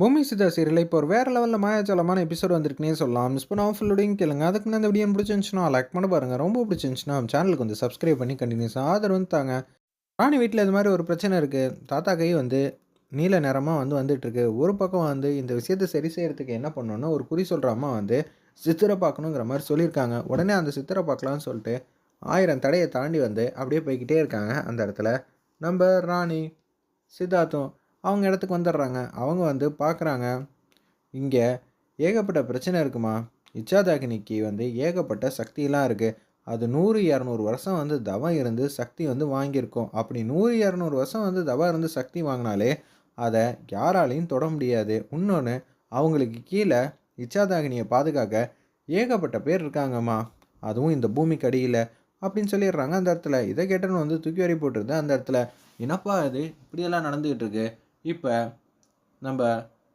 பூமி சிதா சீரியல். இப்போ ஒரு வேறு லெவலில் மாயாஜாலமான எபிசோட் வந்திருக்குனே சொல்லலாம். மிஸ் பண்ணுவோம் ஆஃப் லோடிங் கேளுங்க. அதுக்கு நான் இந்த வீடியோ பிடிச்சிருந்துச்சுன்னா லைக் பண்ண பாருங்கள் ரொம்ப பிடிச்சிருந்துச்சுன்னா சேனலுக்கு வந்து சப்ஸ்கிரைப் பண்ணி கண்டினியூஸாக ஆதரவு வந்து தாங்க. ராணி வீட்டில் இது மாதிரி ஒரு பிரச்சனை இருக்குது தாத்தா கை வந்து நீல நிறமாக வந்து வந்துட்டுருக்கு. ஒரு பக்கம் வந்து இந்த விஷயத்தை சரி செய்கிறதுக்கு என்ன பண்ணணும்னு ஒரு குறி சொல்கிற அம்மா வந்து சித்திரை பார்க்கணுங்கிற மாதிரி சொல்லியிருக்காங்க. உடனே அந்த சித்திரை பார்க்கலான்னு சொல்லிட்டு ஆயிரம் தடையை தாண்டி வந்து அப்படியே போய்கிட்டே இருக்காங்க அந்த இடத்துல. நம்ம ராணி சித்தார்த்தம் அவங்க இடத்துக்கு வந்துடுறாங்க. அவங்க வந்து பார்க்குறாங்க இங்கே ஏகப்பட்ட பிரச்சனை இருக்குமா? இச்சாதாகினிக்கு வந்து ஏகப்பட்ட சக்தியெலாம் இருக்குது அது நூறு இரநூறு வருஷம் வந்து தவம் இருந்து சக்தி வந்து வாங்கியிருக்கோம். அப்படி நூறு இரநூறு வருஷம் வந்து தவம் இருந்து சக்தி வாங்கினாலே அதை யாராலையும் தொட முடியாது. இன்னொன்று அவங்களுக்கு கீழே இச்சாதாகினியை பாதுகாக்க ஏகப்பட்ட பேர் இருக்காங்கம்மா. அதுவும் இந்த பூமிக்கு அடியில் அப்படின்னு சொல்லிடுறாங்க அந்த இடத்துல. இதை கேட்டன்னு வந்து தூக்கி வரி போட்டுருது அந்த இடத்துல. என்னப்பா இது? இப்படியெல்லாம் நடந்துக்கிட்டு இருக்கு. இப்போ நம்ம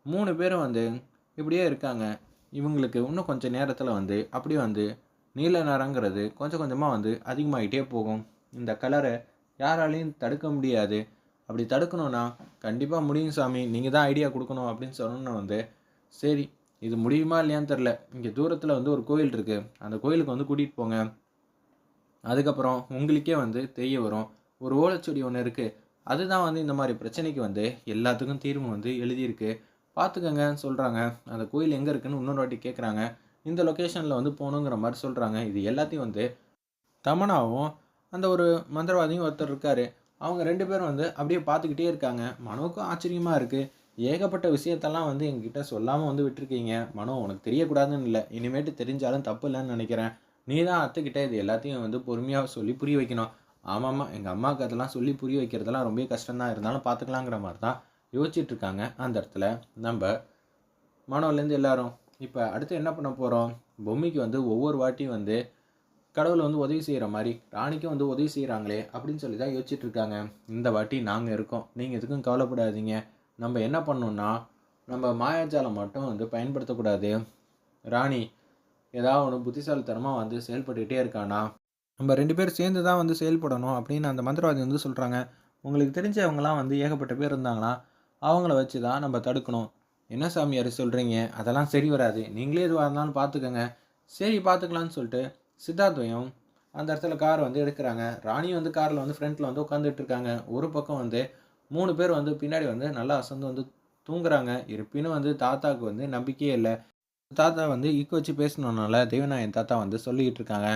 மூணு பேரும் வந்து இப்படியே இருக்காங்க. இவங்களுக்கு இன்னும் கொஞ்சம் நேரத்தில் வந்து அப்படியே வந்து நீல நிறங்கிறது கொஞ்சம் கொஞ்சமாக வந்து அதிகமாகிட்டே போகும். இந்த கலரை யாராலையும் தடுக்க முடியாது. அப்படி தடுக்கணும்னா கண்டிப்பாக முடியும் சாமி. நீங்கள் தான் ஐடியா கொடுக்கணும் அப்படின்னு சொன்னோன்னு வந்து சரி இது முடியுமா இல்லையான்னு தெரில இங்கே தூரத்தில் வந்து ஒரு கோயில் இருக்குது அந்த கோயிலுக்கு வந்து கூட்டிகிட்டு போங்க. அதுக்கப்புறம் உங்களுக்கே வந்து தெரிய வரும். ஒரு ஓலைச்சொடி ஒன்று இருக்குது அதுதான் வந்து இந்த மாதிரி பிரச்சனைக்கு வந்து எல்லாத்துக்கும் தீர்வு வந்து எழுதியிருக்கு. பார்த்துக்கங்க சொல்கிறாங்க அந்த கோயில் எங்கே இருக்குன்னு இன்னொரு வாட்டி கேட்குறாங்க இந்த லொக்கேஷனில் வந்து போகணுங்கிற மாதிரி சொல்கிறாங்க இது எல்லாத்தையும் வந்து தமனாவும் அந்த ஒரு மந்திரவாதியும் ஒருத்தர் இருக்கார். அவங்க ரெண்டு பேரும் வந்து அப்படியே பார்த்துக்கிட்டே இருக்காங்க. மனோவுக்கும் ஆச்சரியமாக இருக்குது ஏகப்பட்ட விஷயத்தெல்லாம் வந்து எங்ககிட்ட சொல்லாமல் வந்து விட்டுருக்கீங்க. மனோ உனக்கு தெரியக்கூடாதுன்னு இல்லை. இனிமேட்டு தெரிஞ்சாலும் தப்பு இல்லைன்னு நினைக்கிறேன். நீ தான் அத்துக்கிட்ட இது எல்லாத்தையும் வந்து பொறுமையாக சொல்லி புரிய வைக்கணும். ஆமாம்மா எங்கள் அம்மாவுக்கு அதெல்லாம் சொல்லி புரிய வைக்கிறதெல்லாம் ரொம்ப கஷ்டம்தான். இருந்தாலும் பார்த்துக்கலாங்கிற மாதிரி தான் யோசிச்சுட்டு இருக்காங்க அந்த இடத்துல. நம்ம மாணவர்லேருந்து எல்லாரும் இப்போ அடுத்து என்ன பண்ண போகிறோம் பொம்மைக்கு வந்து ஒவ்வொரு வாட்டியும் வந்து கடவுள் வந்து உதவி செய்கிற மாதிரி ராணிக்கும் வந்து உதவி செய்கிறாங்களே அப்படின்னு சொல்லி தான் யோசிச்சுட்டு இருக்காங்க. இந்த வாட்டி நாங்கள் இருக்கோம். நீங்கள் எதுக்கும் கவலைப்படாதீங்க. நம்ம என்ன பண்ணோம்னா நம்ம மாயாஜாலம் மட்டும் வந்து பயன்படுத்தக்கூடாது. ராணி ஏதாவது ஒன்று புத்திசாலித்தனமாக வந்து செயல்பட்டுக்கிட்டே இருக்கானா? நம்ம ரெண்டு பேரும் சேர்ந்து தான் வந்து செயல்படணும் அப்படின்னு அந்த மந்திரவாதி வந்து சொல்கிறாங்க உங்களுக்கு தெரிஞ்சவங்களாம் வந்து ஏகப்பட்ட பேர் இருந்தாங்கன்னா அவங்கள வச்சு தான் நம்ம தடுக்கணும். என்ன சாமியார் சொல்கிறீங்க அதெல்லாம் சரி வராது. நீங்களே எதுவாக இருந்தாலும் பார்த்துக்கோங்க சரி பார்த்துக்கலான்னு சொல்லிட்டு சித்தார்த்தையும் அந்த இடத்துல கார் வந்து எடுக்கிறாங்க. ராணி வந்து காரில் வந்து ஃப்ரண்ட்டில் வந்து உட்காந்துட்டு இருக்காங்க. ஒரு பக்கம் வந்து மூணு பேர் வந்து பின்னாடி வந்து நல்லா அசந்து வந்து தூங்குறாங்க. இருப்பினும் வந்து தாத்தாவுக்கு வந்து நம்பிக்கையே இல்லை. தாத்தா வந்து ஈக்கு வச்சு பேசணுன்னால தேவநாயன் தாத்தா வந்து சொல்லிக்கிட்டு இருக்காங்க.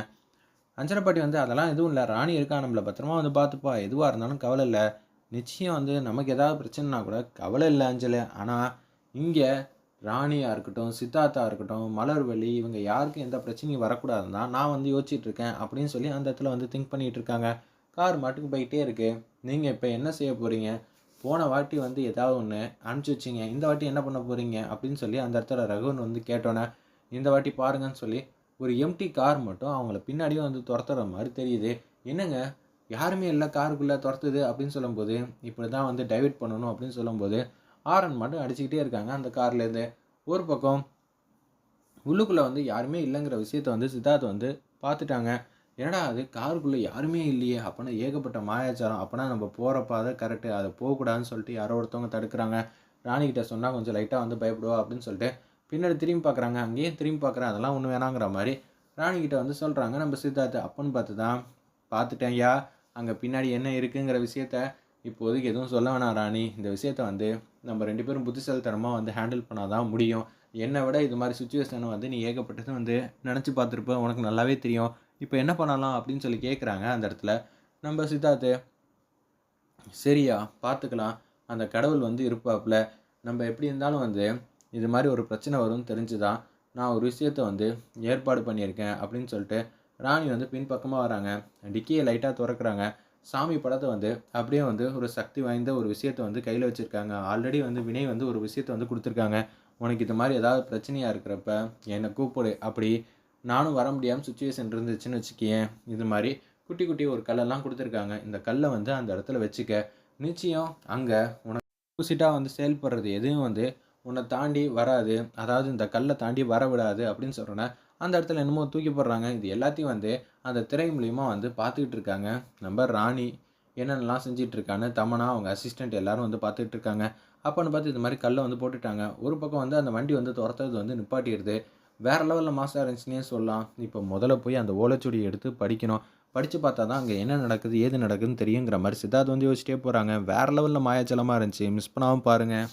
அஞ்சனப்பாட்டி வந்து அதெல்லாம் எதுவும் இல்லை. ராணி இருக்கா நம்மளை பத்திரமா வந்து பார்த்துப்பா. எதுவாக இருந்தாலும் கவலை இல்லை. நிச்சயம் வந்து நமக்கு ஏதாவது பிரச்சனைனா கூட கவலை இல்லை அஞ்சலு. ஆனால் இங்கே ராணியாக இருக்கட்டும் சித்தார்த்தா இருக்கட்டும் மலர்வழி இவங்க யாருக்கும் எந்த பிரச்சனையும் வரக்கூடாதுன்னு தான் நான் வந்து யோசிச்சுட்டு இருக்கேன் அப்படின்னு சொல்லி அந்த இடத்துல வந்து திங்க் பண்ணிகிட்டு இருக்காங்க. கார் மாட்டுக்கு போயிட்டே இருக்குது நீங்கள் இப்போ என்ன செய்ய போகிறீங்க போன வாட்டி வந்து ஏதாவது ஒன்று அனுப்பிச்சி வச்சிங்க. இந்த வாட்டி என்ன பண்ண போகிறீங்க அப்படின்னு சொல்லி அந்த இடத்துல ரகுவன் வந்து கேட்டோன்னே இந்த வாட்டி பாருங்கன்னு சொல்லி ஒரு எம்டி கார் மட்டும் அவங்கள பின்னாடியே வந்து துரத்துற மாதிரி தெரியுது. என்னங்க? யாருமே இல்லை காருக்குள்ளே துரத்துது அப்படின்னு சொல்லும்போது இப்படி தான் வந்து டைவெர்ட் பண்ணணும் அப்படின்னு சொல்லும்போது ஆரன் மட்டும் அடிச்சுக்கிட்டே இருக்காங்க அந்த கார்லேருந்து ஒரு பக்கம் உள்ளுக்குள்ளே வந்து யாருமே இல்லைங்கிற விஷயத்த வந்து சித்தார்த் வந்து பார்த்துட்டாங்க. என்னடா அது? காருக்குள்ளே யாருமே இல்லையே. அப்போனா ஏகப்பட்ட மாயாச்சாரம். அப்போனா நம்ம போகிறப்ப அதை கரெக்டு அதை போகக்கூடாதுன்னு சொல்லிட்டு யாரோ ஒருத்தவங்க தடுக்கிறாங்க. ராணிக்கிட்ட சொன்னால் கொஞ்சம் லைட்டாக வந்து பயப்படுவா அப்படின்னு சொல்லிட்டு பின்னாடி திரும்பி பார்க்குறாங்க அங்கேயும் திரும்பி பார்க்குறேன் அதெல்லாம் ஒன்று வேணாங்கிற மாதிரி ராணிக்கிட்ட வந்து சொல்கிறாங்க நம்ம சித்தார்த்து அப்பன்னு பார்த்து தான் பார்த்துட்டேன் யா அங்கே பின்னாடி என்ன இருக்குங்கிற விஷயத்த இப்போதைக்கு எதுவும் சொல்ல வேணாம் ராணி. இந்த விஷயத்த வந்து நம்ம ரெண்டு பேரும் புத்திசாலித்தனமாக வந்து ஹேண்டில் பண்ணால் தான் முடியும். என்னை விட இது மாதிரி சுச்சுவேஷனை வந்து நீ ஏகப்பட்டது வந்து நினச்சி பார்த்துருப்ப. உனக்கு நல்லாவே தெரியும். இப்போ என்ன பண்ணலாம் அப்படின்னு சொல்லி கேட்குறாங்க அந்த இடத்துல. நம்ம சித்தார்த்து சரியா பார்த்துக்கலாம். அந்த கடவுள் வந்து இருப்பாப்புல. நம்ம எப்படி இருந்தாலும் வந்து இது மாதிரி ஒரு பிரச்சனை வரும்னு தெரிஞ்சு தான் நான் ஒரு விஷயத்த வந்து ஏற்பாடு பண்ணியிருக்கேன் அப்படின்னு சொல்லிட்டு ராணி வந்து பின்பக்கமாக வராங்க. டிக்கியை லைட்டாக திறக்கிறாங்க. சாமி படத்தை வந்து அப்படியே வந்து ஒரு சக்தி வாய்ந்த ஒரு விஷயத்த வந்து கையில் வச்சுருக்காங்க. ஆல்ரெடி வந்து வினை வந்து ஒரு விஷயத்த வந்து கொடுத்துருக்காங்க. உனக்கு இது மாதிரி ஏதாவது பிரச்சனையாக இருக்கிறப்ப என்னை கூப்பிடு. அப்படி நானும் வர முடியாமல் சுச்சுவேஷன் இருந்துச்சுன்னு வச்சுக்கேன். இது மாதிரி குட்டி குட்டி ஒரு கல்லெல்லாம் கொடுத்துருக்காங்க. இந்த கல்லை வந்து அந்த இடத்துல வச்சுக்க. நிச்சயம் அங்கே உனக்கு ஆப்போசிட்டாக வந்து செயல்படுறது எதுவும் வந்து உன்னை தாண்டி வராது. அதாவது இந்த கல்லை தாண்டி வர விடாது அப்படின்னு சொல்கிறேன்னா அந்த இடத்துல என்னமோ தூக்கி போடுறாங்க. இது எல்லாத்தையும் வந்து அந்த திரை மூலியமாக வந்து பார்த்துக்கிட்டு இருக்காங்க. நம்ம ராணி என்னென்னலாம் செஞ்சிட்டு இருக்கான்னு தமனா அவங்க அசிஸ்டண்ட் எல்லாரும் வந்து பார்த்துட்டு இருக்காங்க. அப்போன்னு பார்த்து இது மாதிரி கல்லை வந்து போட்டுட்டாங்க. ஒரு பக்கம் வந்து அந்த வண்டி வந்து துரத்துறது வந்து நிப்பாட்டிடுது. வேறு லெவலில் மாஸ்டர் இருந்துச்சுன்னே சொல்லலாம். இப்போ முதல்ல போய் அந்த ஓலைச்சுடியை எடுத்து படிக்கணும். படித்து பார்த்தா தான் அங்கே என்ன நடக்குது ஏது நடக்குதுன்னு தெரியுங்கிற மாதிரி சித்தார்த் வந்து யோசிச்சிட்டே போகிறாங்க வேறு லெவலில் மாயாச்சலமாக இருந்துச்சு. மிஸ் பண்ணாமல் பாருங்கள்